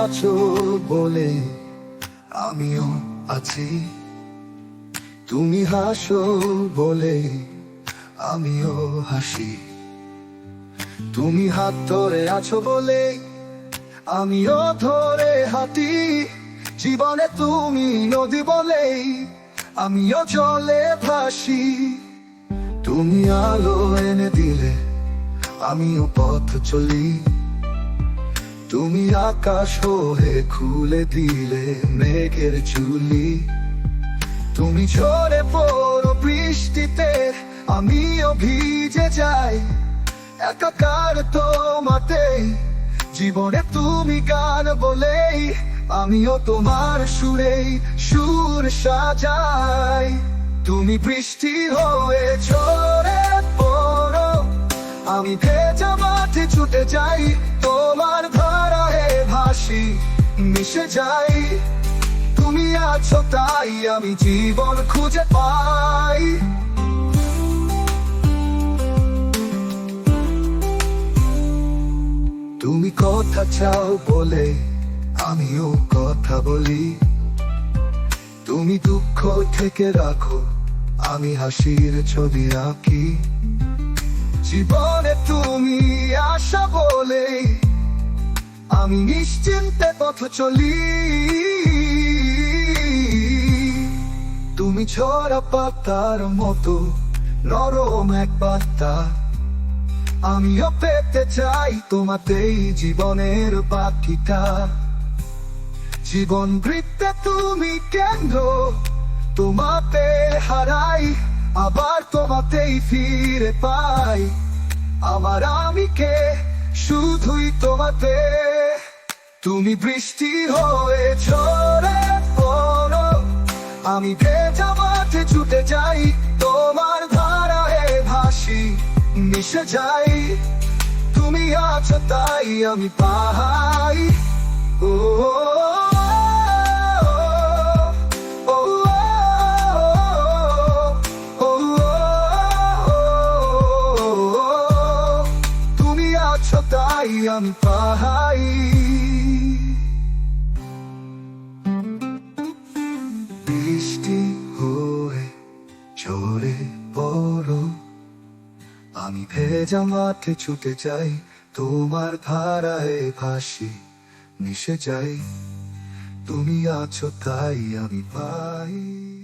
আছো বলে আমিও আছি। তুমি হাসো বলে আমিও হাসি। তুমি হাত ধরে আছো বলে আমিও ধরে হাঁটি। জীবনে তুমি নদী বলে আমিও চলে ভাসি। তুমি আলো এনে দিলে আমিও পথ চলি। তুমি আকাশ হয়ে খুলে দিলে মেঘের চুলি। তুমি ঝরে পড়ো বৃষ্টিতে, আমিও ভিজে যাই। একাকার তোমাতে, জীবনে তুমি গান বলেই, আমিও তোমার সুরেই সুর সাজাই। তুমি বৃষ্টি হয়ে পড়ো আমি ভেজা মাঠে ছুটে যাই, তোমার ধারায় ভাসি, মিশে যাই। তুমি আছো তাই আমি জীবন খুঁজে পাই। তুমি কথা চাও বলে আমিও কথা বলি। তুমি দুঃখ থেকে রাখো, আমি হাসির ছবি আঁকি জীবনে তুমি আশা বলে আমি নিশ্চিন্তে পথ চলি। তুমি ছড়া পাতার মতো নরম এক পাতা আমিও পেতে চাই তোমাতেই জীবনের বাকিটা জীবন বৃত্তে তুমি কেন্দ্র, তোমাতে হারাই আবার তোমাতেই ফিরে পাই। আমার আমিকে শুধুই তোমাতে। তুমি বৃষ্টি হয়ে ঝরে পড়ো। আমি ভেজা মাঠে ছুটে যাই। তোমার ধারায় ভাসি মিশে যাই। তুমি আছো তাই আমি ও, ও, তাই আমি পাই বৃষ্টি হয়ে ঝরে পড়ো। আমি ভেজা মাঠে ছুটে যাই, তোমার ধারায় ভাসি, মিশে যাই। তুমি আছো তাই আমি পাই।